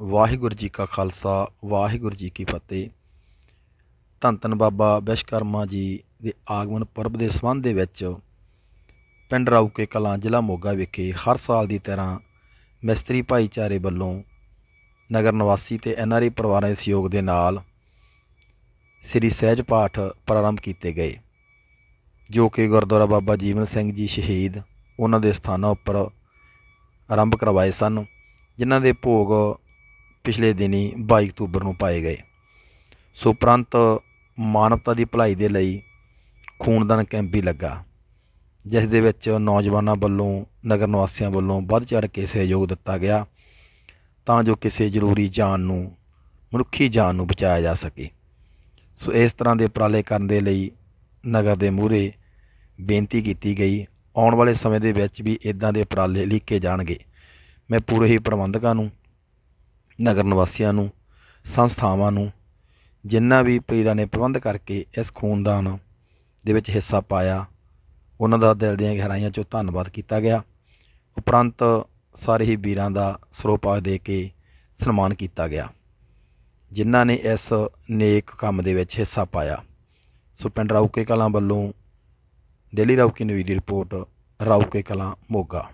ਵਾਹਿਗੁਰੂ ਜੀ ਕਾ ਖਾਲਸਾ, ਵਾਹਿਗੁਰੂ ਜੀ ਕੀ ਫਤਿਹ। ਧੰਨ ਧੰਨ ਬਾਬਾ ਵਿਸ਼ਵਕਰਮਾ ਜੀ ਦੇ ਆਗਮਨ ਪਰਬ ਦੇ ਸੰਬੰਧ ਦੇ ਵਿੱਚ ਪਿੰਡ ਰਾਊਕੇ ਕਲਾਂ ਜ਼ਿਲ੍ਹਾ ਮੋਗਾ ਵਿਖੇ ਹਰ ਸਾਲ ਦੀ ਤਰ੍ਹਾਂ ਮਿਸਤਰੀ ਭਾਈਚਾਰੇ ਵੱਲੋਂ ਨਗਰ ਨਿਵਾਸੀ ਤੇ ਐਨਆਰਆਈ ਪਰਿਵਾਰਾਂ ਦੇ ਸਹਿਯੋਗ ਦੇ ਨਾਲ ਸ੍ਰੀ ਸਹਿਜ ਪਾਠ ਪ੍ਰਾਰੰਭ ਕੀਤੇ ਗਏ, ਜੋ ਕਿ ਗੁਰਦੁਆਰਾ ਬਾਬਾ ਜੀਵਨ ਸਿੰਘ ਜੀ ਸ਼ਹੀਦ ਉਹਨਾਂ ਦੇ ਸਥਾਨਾਂ ਉੱਪਰ ਆਰੰਭ ਕਰਵਾਏ ਸਨ, ਜਿਨ੍ਹਾਂ ਦੇ ਭੋਗ ਪਿਛਲੇ ਦਿਨੀ 22 ਅਕਤੂਬਰ ਨੂੰ ਪਾਏ ਗਏ। ਸੋ ਉਪਰੰਤ ਮਾਨਵਤਾ ਦੀ ਭਲਾਈ ਦੇ ਲਈ ਖੂਨਦਾਨ ਕੈਂਪ ਵੀ ਲੱਗਾ, ਜਿਸ ਦੇ ਵਿੱਚ ਨੌਜਵਾਨਾਂ ਵੱਲੋਂ, ਨਗਰ ਨਿਵਾਸੀਆਂ ਵੱਲੋਂ ਵੱਧ ਚੜ੍ਹ ਕੇ ਸਹਿਯੋਗ ਦਿੱਤਾ ਗਿਆ ਤਾਂ ਜੋ ਕਿਸੇ ਜ਼ਰੂਰੀ ਜਾਨ ਨੂੰ, ਮਨੁੱਖੀ ਜਾਨ ਨੂੰ ਬਚਾਇਆ ਜਾ ਸਕੇ। ਸੋ ਇਸ ਤਰ੍ਹਾਂ ਦੇ ਉਪਰਾਲੇ ਕਰਨ ਦੇ ਲਈ ਨਗਰ ਦੇ ਮੂਹਰੇ ਬੇਨਤੀ ਕੀਤੀ ਗਈ। ਆਉਣ ਵਾਲੇ ਸਮੇਂ ਦੇ ਵਿੱਚ ਵੀ ਇਦਾਂ ਦੇ ਉਪਰਾਲੇ ਲਿਖੇ ਜਾਣਗੇ। ਮੈਂ ਪੂਰੇ ਹੀ ਪ੍ਰਬੰਧਕਾਂ ਨੂੰ ਨਗਰ ਨਿਵਾਸੀਆਂ ਨੂੰ, ਸੰਸਥਾਵਾਂ ਨੂੰ ਜਿਨ੍ਹਾਂ ਵੀ ਪੀਰਾਂ ਨੇ ਪ੍ਰਬੰਧ ਕਰਕੇ ਇਸ ਖੂਨਦਾਨ ਦੇ ਵਿੱਚ ਹਿੱਸਾ ਪਾਇਆ, ਉਹਨਾਂ ਦਾ ਦਿਲ ਦੀਆਂ ਗਹਿਰਾਈਆਂ 'ਚੋਂ ਧੰਨਵਾਦ ਕੀਤਾ ਗਿਆ। ਉਪਰੰਤ ਸਾਰੇ ਹੀ ਵੀਰਾਂ ਦਾ ਸਰੋਪਾ ਦੇ ਕੇ ਸਨਮਾਨ ਕੀਤਾ ਗਿਆ। ਜਿਨ੍ਹਾਂ ਨੇ ਇਸ ਨੇਕ ਕੰਮ ਦੇ ਵਿੱਚ ਹਿੱਸਾ ਪਾਇਆ। ਸੋ ਪਿੰਡ ਰਾਊਕੇ ਕਲਾਂ ਵੱਲੋਂ ਡੇਲੀ ਰਾਊਕੇ ਨਿਊਜ਼ ਦੀ ਰਿਪੋਰਟ, ਰਾਊਕੇ ਕਲਾਂ ਮੋਗਾ।